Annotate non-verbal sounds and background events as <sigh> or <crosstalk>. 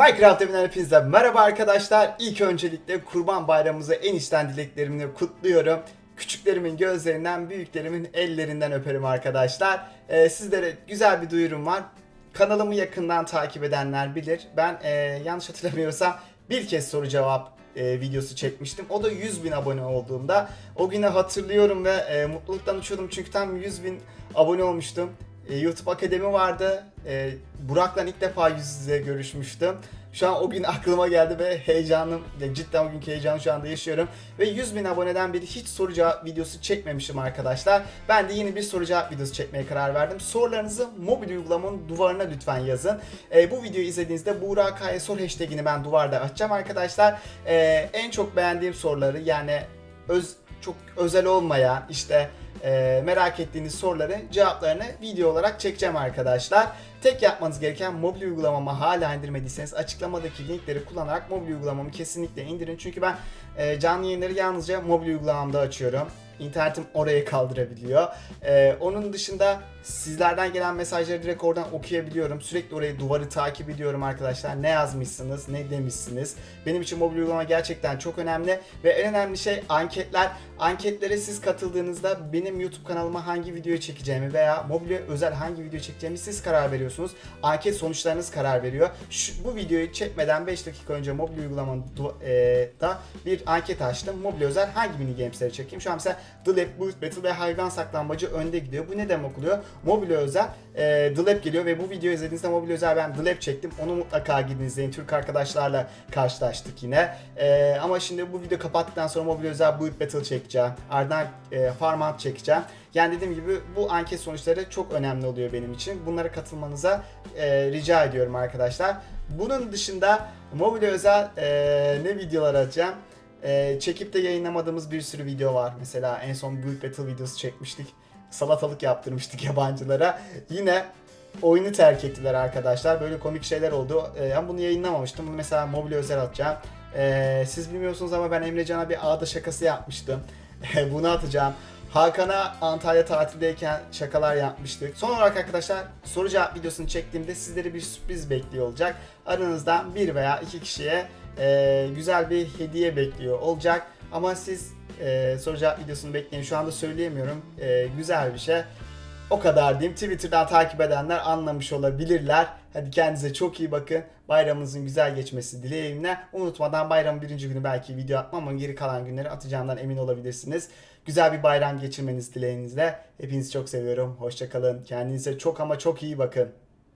Minecraft evinden hepinize merhaba arkadaşlar. İlk öncelikle Kurban Bayramımızı en içten dileklerimle kutluyorum. Küçüklerimin gözlerinden, büyüklerimin ellerinden öperim arkadaşlar. Ee, sizlere güzel bir duyurum var. Kanalımı yakından takip edenler bilir. Ben e, yanlış hatırlamıyorsam bir kez soru cevap e, videosu çekmiştim. O da 100 bin abone olduğumda. O günü hatırlıyorum ve e, mutluluktan uçuyordum çünkü tam 100 bin abone olmuştum. E, YouTube Akademi vardı. E, Burak'la ilk defa yüz yüze görüşmüştüm. Şu an o gün <laughs> aklıma geldi ve heyecanım, cidden o günkü heyecanı şu anda yaşıyorum. Ve 100 bin aboneden beri hiç soru cevap videosu çekmemişim arkadaşlar. Ben de yeni bir soru cevap videosu çekmeye karar verdim. Sorularınızı mobil uygulamanın duvarına lütfen yazın. E, bu videoyu izlediğinizde Burak Kaya sor hashtagini ben duvarda açacağım arkadaşlar. E, en çok beğendiğim soruları yani öz, çok özel olmayan işte e, merak ettiğiniz soruları cevaplarını video olarak çekeceğim arkadaşlar. Tek yapmanız gereken mobil uygulamamı hala indirmediyseniz açıklamadaki linkleri kullanarak mobil uygulamamı kesinlikle indirin. Çünkü ben e, canlı yayınları yalnızca mobil uygulamamda açıyorum. İnternetim oraya kaldırabiliyor. E, onun dışında sizlerden gelen mesajları direkt oradan okuyabiliyorum. Sürekli orayı duvarı takip ediyorum arkadaşlar. Ne yazmışsınız, ne demişsiniz. Benim için mobil uygulama gerçekten çok önemli. Ve en önemli şey anketler. Anketlere siz katıldığınızda benim YouTube kanalıma hangi videoyu çekeceğimi veya mobile özel hangi video çekeceğimi siz karar veriyorsunuz. Anket sonuçlarınız karar veriyor. Şu, bu videoyu çekmeden 5 dakika önce mobil uygulamada da bir anket açtım. Mobil özel hangi mini gamesleri çekeyim? Şu an mesela The Lab, Boost Battle ve hayvan saklambacı önde gidiyor. Bu ne demek oluyor? Mobil özel e, The Lab geliyor ve bu videoyu izlediğinizde mobil özel ben The Lab çektim. Onu mutlaka gidin izleyin. Türk arkadaşlarla karşılaştık yine. E, ama şimdi bu video kapattıktan sonra mobil özel Boost Battle çekeceğim. Ardından e, Farmant çekeceğim. Yani dediğim gibi bu anket sonuçları çok önemli oluyor benim için. Bunlara katılmanıza e, rica ediyorum arkadaşlar. Bunun dışında mobile özel e, ne videolar atacağım? E, çekip de yayınlamadığımız bir sürü video var. Mesela en son Build Battle videosu çekmiştik. Salatalık yaptırmıştık <laughs> yabancılara. Yine oyunu terk ettiler arkadaşlar. Böyle komik şeyler oldu. E, ama bunu yayınlamamıştım. Bunu mesela mobile özel atacağım. E, siz bilmiyorsunuz ama ben Emrecan'a bir ağda şakası yapmıştım. <laughs> bunu atacağım. Hakan'a Antalya tatildeyken şakalar yapmıştık. Son olarak arkadaşlar soru cevap videosunu çektiğimde sizleri bir sürpriz bekliyor olacak. Aranızdan bir veya iki kişiye e, güzel bir hediye bekliyor olacak. Ama siz e, soru cevap videosunu bekleyin. Şu anda söyleyemiyorum. E, güzel bir şey. O kadar diyeyim. Twitter'dan takip edenler anlamış olabilirler. Hadi kendinize çok iyi bakın. Bayramınızın güzel geçmesi dileğimle. Unutmadan bayramın birinci günü belki video atmam ama geri kalan günleri atacağımdan emin olabilirsiniz. Güzel bir bayram geçirmeniz dileğinizle. Hepinizi çok seviyorum. Hoşçakalın. Kendinize çok ama çok iyi bakın.